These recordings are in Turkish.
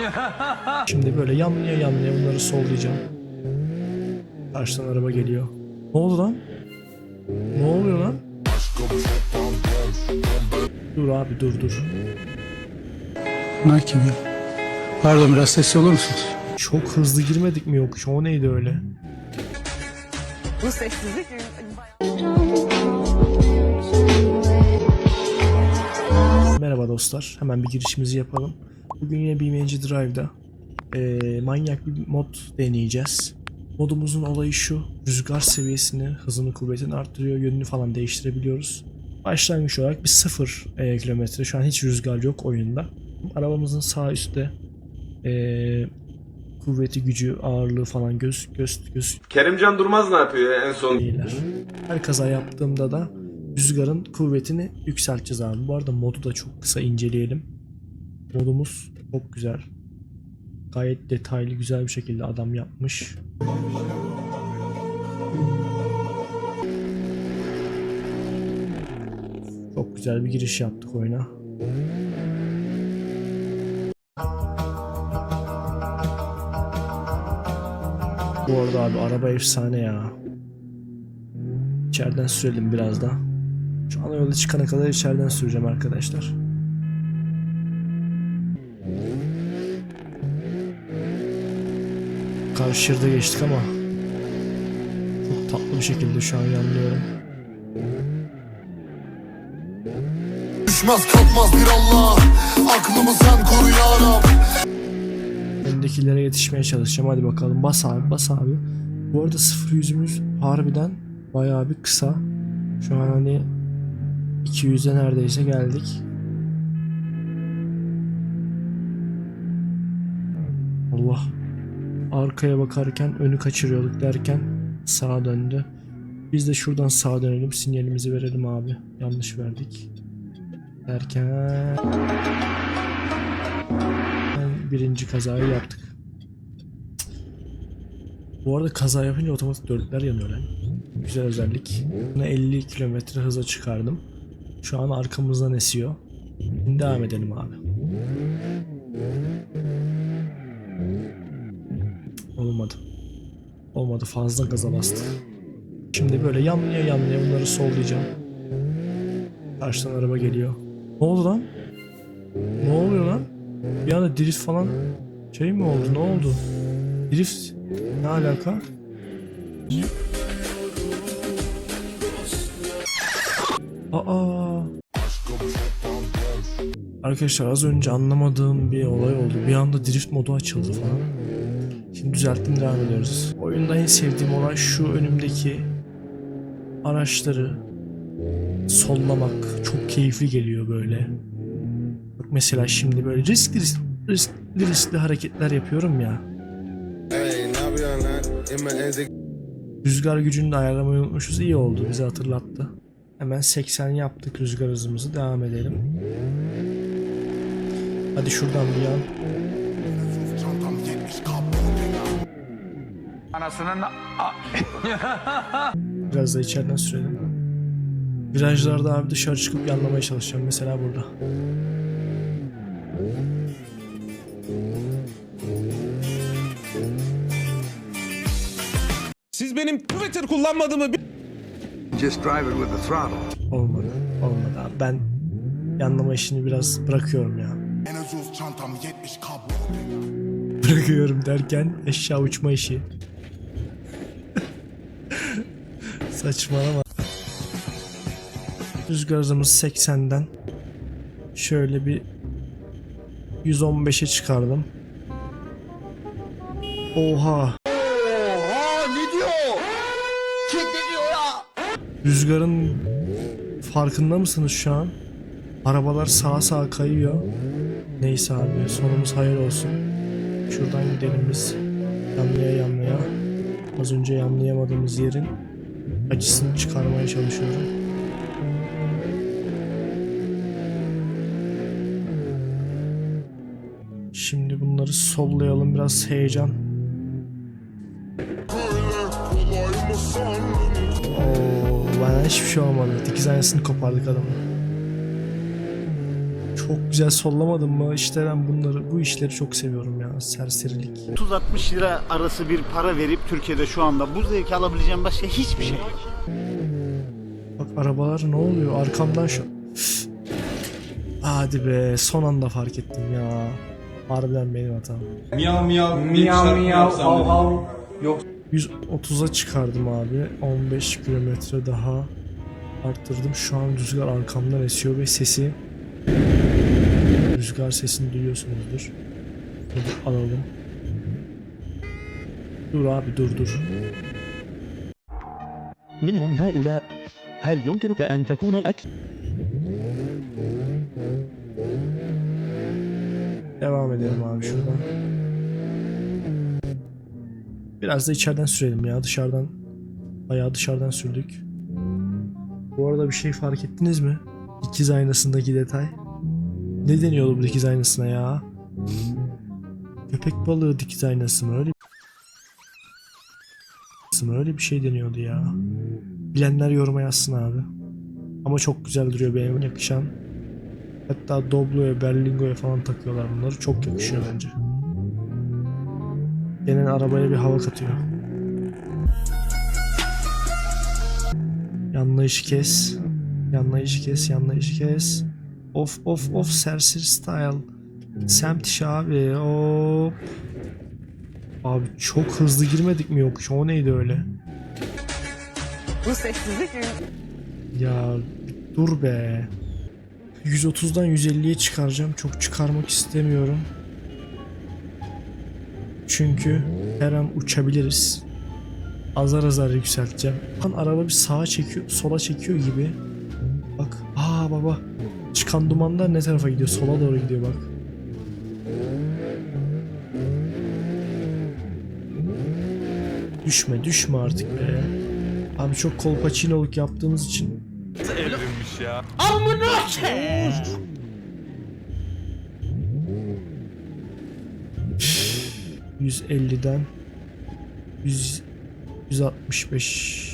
Şimdi böyle yanlaya yanlaya bunları sollayacağım. Karşıdan araba geliyor. Ne oldu lan? Ne oluyor lan? Dur abi dur dur. Bunlar kim ya? Pardon biraz sesli olur musunuz? Çok hızlı girmedik mi yokuş? O neydi öyle? Bu sessizlik Merhaba dostlar. Hemen bir girişimizi yapalım. Bugün yine BMG Drive'da eee, manyak bir mod deneyeceğiz. Modumuzun olayı şu. Rüzgar seviyesini, hızını, kuvvetini arttırıyor. Yönünü falan değiştirebiliyoruz. Başlangıç olarak bir sıfır eee, kilometre. Şu an hiç rüzgar yok oyunda. Arabamızın sağ üstte eee, kuvveti, gücü, ağırlığı falan göz göz göz Kerimcan Durmaz ne yapıyor ya en son? iyiler. Her kaza yaptığımda da rüzgarın kuvvetini yükselteceğiz abi. Bu arada modu da çok kısa inceleyelim. Modumuz çok güzel. Gayet detaylı güzel bir şekilde adam yapmış. Çok güzel bir giriş yaptık oyuna. Bu arada abi araba efsane ya. İçeriden sürelim biraz da. Şu ana yola çıkana kadar içeriden süreceğim arkadaşlar. Şeride geçtik ama çok tatlı bir şekilde şu an yanlıyorum. Düşmez kalkmaz bir Allah Aklımı sen koru ya Öndekilere yetişmeye çalışacağım. Hadi bakalım. Bas abi, bas abi. Bu arada sıfır yüzümüz harbiden bayağı bir kısa. Şu an hani 200'e neredeyse geldik. Allah. Arkaya bakarken önü kaçırıyorduk derken sağa döndü. Biz de şuradan sağa dönelim. Sinyalimizi verelim abi. Yanlış verdik. Derken birinci kazayı yaptık. Bu arada kaza yapınca otomatik dörtler yanıyor lan. Güzel özellik. Buna 50 kilometre hıza çıkardım. Şu an arkamızdan esiyor. Şimdi devam edelim abi. Olmadı. Olmadı fazla gaza bastık. Şimdi böyle yanlaya yanlaya bunları sollayacağım. Karşıdan araba geliyor. Ne oldu lan? Ne oluyor lan? Bir anda drift falan şey mi oldu? Ne oldu? Drift ne alaka? Aa. Arkadaşlar az önce anlamadığım bir olay oldu. Bir anda drift modu açıldı falan. Şimdi düzelttim devam ediyoruz. Oyunda en sevdiğim olay şu önümdeki araçları sollamak çok keyifli geliyor böyle. Bak mesela şimdi böyle riskli riskli, riskli, riskli hareketler yapıyorum ya. Rüzgar gücünü de ayarlamayı unutmuşuz. İyi oldu bizi hatırlattı. Hemen 80 yaptık rüzgar hızımızı. Devam edelim. Hadi şuradan bir yan. Anasının Biraz da içeriden sürelim. Virajlarda abi dışarı çıkıp yanlamaya çalışacağım. Mesela burada. Siz benim Twitter kullanmadığımı bi- Just drive it with the throttle. Olmadı. Olmadı abi. Ben yanlama işini biraz bırakıyorum ya. En ucuz çantam 70 kap Bırakıyorum derken eşya uçma işi. Saçmalama. Rüzgar hızımız 80'den şöyle bir 115'e çıkardım. Oha. Rüzgarın farkında mısınız şu an? Arabalar sağa sağa kayıyor. Neyse abi sonumuz hayır olsun. Şuradan gidelim biz. Yanlaya yanlaya. Az önce yanlayamadığımız yerin açısını çıkarmaya çalışıyorum. Şimdi bunları sollayalım biraz heyecan. Oo, bana hiçbir şey olmadı. Dikiz aynasını kopardık adamın. Çok güzel sollamadım mı? İşte ben bunları, bu işleri çok seviyorum ya. Serserilik. 30-60 lira arası bir para verip Türkiye'de şu anda bu zevki alabileceğim başka hiçbir şey yok. Bak arabalar ne oluyor? Arkamdan şu... Hadi be son anda fark ettim ya. Harbiden benim hatam. Miyav miyav miyav miyav av av. 130'a çıkardım abi. 15 kilometre daha arttırdım. Şu an rüzgar arkamdan esiyor ve sesi rüzgar sesini duyuyorsunuzdur. Bunu alalım. Dur abi dur dur. منهم هؤلاء هل يمكنك أن تكون أكثر Devam edelim abi şuradan. Biraz da içeriden sürelim ya dışarıdan. Bayağı dışarıdan sürdük. Bu arada bir şey fark ettiniz mi? Dikiz aynasındaki detay. Ne deniyordu bu dikiz aynasına ya? Köpek balığı dikiz aynası mı? Öyle mı? Öyle bir şey deniyordu ya. Bilenler yoruma yazsın abi. Ama çok güzel duruyor benim yakışan. Hatta Doblo'ya, Berlingo'ya falan takıyorlar bunları. Çok yakışıyor bence. Gene arabaya bir hava katıyor. Yanlayışı kes. Yanlayışı kes, yanlayışı kes. Of of of serseri style. Semt işi abi. Hop. Abi çok hızlı girmedik mi yokuş? O neydi öyle? Bu sessizlik Ya dur be. 130'dan 150'ye çıkaracağım. Çok çıkarmak istemiyorum. Çünkü her an uçabiliriz. Azar azar yükselteceğim. Lan araba bir sağa çekiyor, sola çekiyor gibi. Bak, aa baba. Çıkan dumanlar ne tarafa gidiyor? Sola doğru gidiyor bak. Düşme, düşme artık be. Abi çok kolpaçinoluk yaptığımız için Evrilmiş ya. 150'den 100 165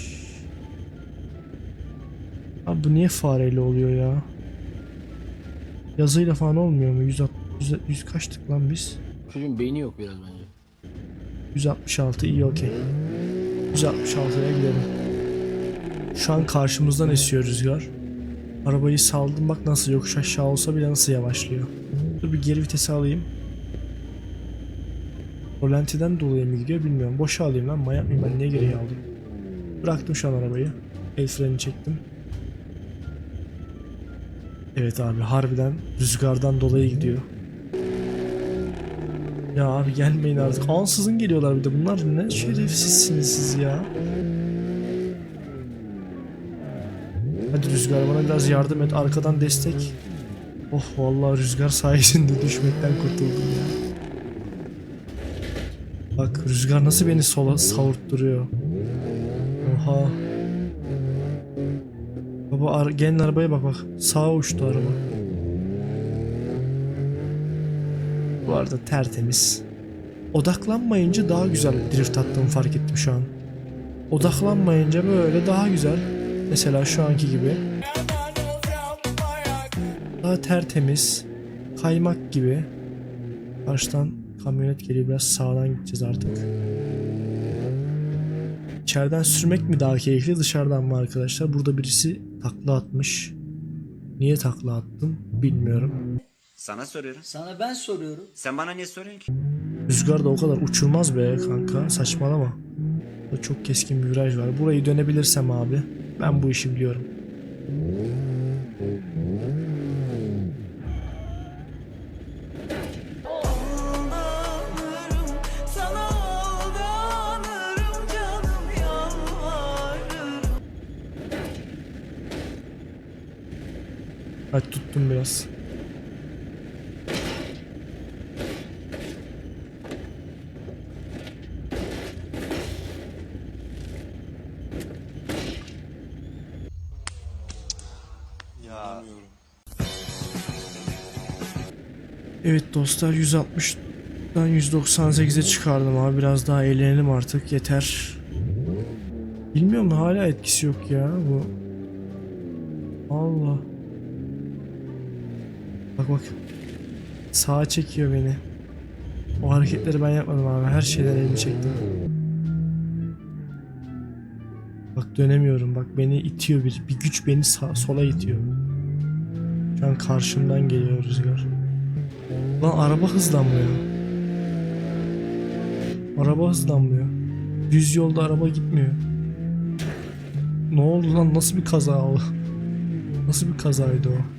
Abi bu niye fareyle oluyor ya? Yazıyla falan olmuyor mu? 100, 100, 100 kaçtık lan biz? Çocuğun beyni yok biraz bence. 166 iyi okey. 166'ya gidelim. Şu an karşımızdan esiyor rüzgar. Arabayı saldım bak nasıl yokuş aşağı olsa bile nasıl yavaşlıyor. Dur bir geri vitesi alayım. Rolantiden dolayı mı gidiyor bilmiyorum. Boşa alayım lan manyak mıyım ben niye geriye aldım. Bıraktım şu an arabayı. El freni çektim. Evet abi harbiden rüzgardan dolayı gidiyor. Ya abi gelmeyin artık. Ansızın geliyorlar bir de. Bunlar ne şerefsizsiniz siz ya. Hadi Rüzgar bana biraz yardım et. Arkadan destek. Oh vallahi Rüzgar sayesinde düşmekten kurtuldum ya. Bak Rüzgar nasıl beni sola savurtturuyor. Oha. Baba ar gelin arabaya bak bak. Sağa uçtu araba. Bu arada tertemiz. Odaklanmayınca daha güzel drift attığımı fark ettim şu an. Odaklanmayınca böyle daha güzel. Mesela şu anki gibi. Daha tertemiz. Kaymak gibi. Karşıdan kamyonet geliyor biraz sağdan gideceğiz artık. İçeriden sürmek mi daha keyifli dışarıdan mı arkadaşlar? Burada birisi takla atmış. Niye takla attım bilmiyorum. Sana soruyorum. Sana ben soruyorum. Sen bana niye soruyorsun ki? Rüzgar da o kadar uçurmaz be kanka saçmalama. Burada çok keskin bir viraj var. Burayı dönebilirsem abi ben bu işi biliyorum. Hadi tuttum biraz. Evet dostlar 160'dan 198'e çıkardım abi biraz daha eğlenelim artık yeter. Bilmiyorum hala etkisi yok ya bu. Allah. Bak bak. Sağa çekiyor beni. O hareketleri ben yapmadım abi. Her şeyden elimi çektim. Bak dönemiyorum. Bak beni itiyor bir. Bir güç beni sağ, sola itiyor. Şu an karşımdan geliyor rüzgar. Lan araba hızlanmıyor. Araba hızlanmıyor. Düz yolda araba gitmiyor. Ne oldu lan? Nasıl bir kaza o? Nasıl bir kazaydı o?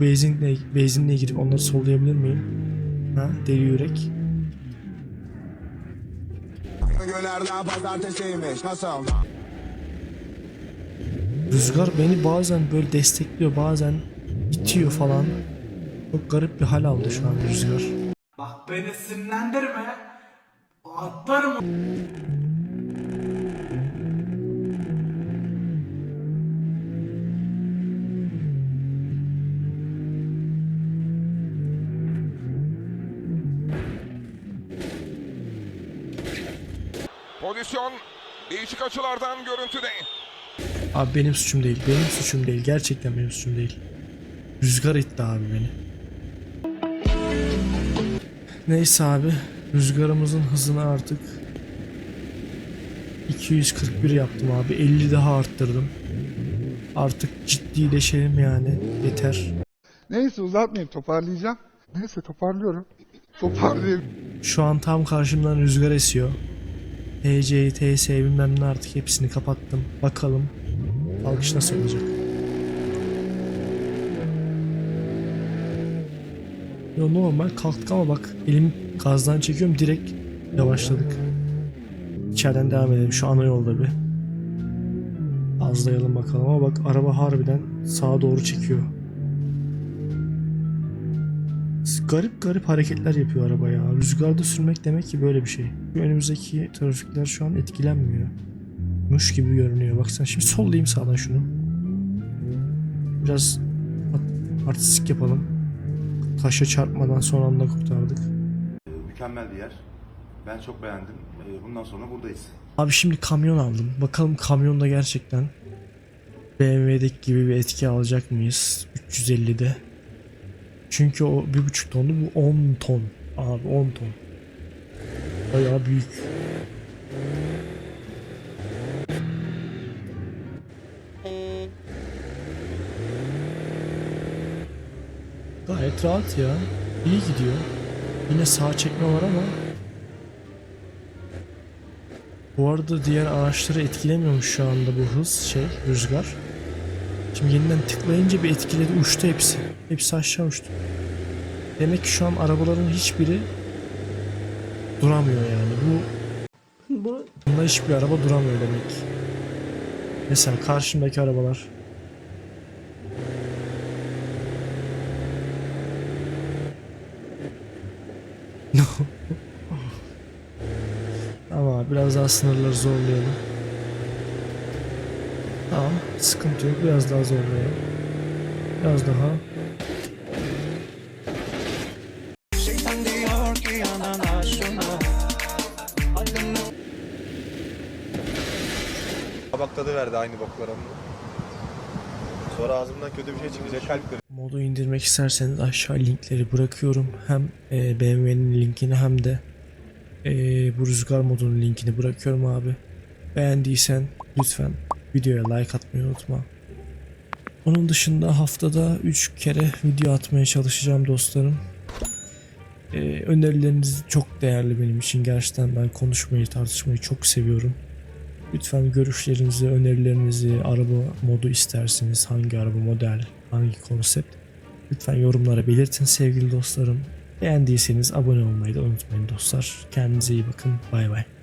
Benzinle, benzinle girip onları sollayabilir miyim? Ha? Deli yürek. Günlerden pazartesiymiş nasıl? Rüzgar beni bazen böyle destekliyor, bazen itiyor falan. Çok garip bir hal aldı şu an rüzgar. Bak beni sinirlendirme. Atlarım. Pozisyon değişik açılardan görüntüde. Abi benim suçum değil, benim suçum değil. Gerçekten benim suçum değil. Rüzgar itti abi beni. Neyse abi, rüzgarımızın hızını artık 241 yaptım abi. 50 daha arttırdım. Artık ciddileşelim yani. Yeter. Neyse uzatmayayım toparlayacağım. Neyse toparlıyorum. Toparlayayım. Şu an tam karşımdan rüzgar esiyor. TC, TS bilmem ne artık hepsini kapattım. Bakalım kalkış nasıl olacak. Yo normal kalktık ama bak elim gazdan çekiyorum direkt yavaşladık. İçeriden devam edelim şu ana yolda bir. Azlayalım bakalım ama bak araba harbiden sağa doğru çekiyor. Garip garip hareketler yapıyor araba ya. Rüzgarda sürmek demek ki böyle bir şey. Önümüzdeki trafikler şu an etkilenmiyor. Muş gibi görünüyor. Baksana şimdi sollayayım sağdan şunu. Biraz artistik yapalım. Taşa çarpmadan son anda kurtardık. Mükemmel bir yer. Ben çok beğendim. Ee, Bundan sonra buradayız. Abi şimdi kamyon aldım. Bakalım kamyonda gerçekten BMW'deki gibi bir etki alacak mıyız? 350'de. Çünkü o 1.5 tonlu bu 10 ton. Abi 10 ton. Bayağı büyük. Gayet rahat ya. İyi gidiyor. Yine sağ çekme var ama bu arada diğer araçları etkilemiyormuş şu anda bu hız şey rüzgar. Şimdi yeniden tıklayınca bir etkiledi uçtu hepsi. Hepsi aşağı uçtu. Demek ki şu an arabaların hiçbiri duramıyor yani. Bu Bu bunda hiçbir araba duramıyor demek. Mesela karşımdaki arabalar. Ama biraz daha sınırları zorlayalım. Sıkıntı yok. Biraz daha zorlayalım. Biraz daha. Tabak tadı verdi aynı boklara. Sonra ağzımdan kötü bir şey çıkacak kalp kırıklığı. Modu indirmek isterseniz aşağı linkleri bırakıyorum. Hem e, BMW'nin linkini hem de e, bu rüzgar modunun linkini bırakıyorum abi. Beğendiysen lütfen videoya like atmayı unutma. Onun dışında haftada 3 kere video atmaya çalışacağım dostlarım. E, önerileriniz çok değerli benim için. Gerçekten ben konuşmayı, tartışmayı çok seviyorum. Lütfen görüşlerinizi, önerilerinizi, araba modu isterseniz, hangi araba model, hangi konsept lütfen yorumlara belirtin sevgili dostlarım. Beğendiyseniz abone olmayı da unutmayın dostlar. Kendinize iyi bakın. Bay bay.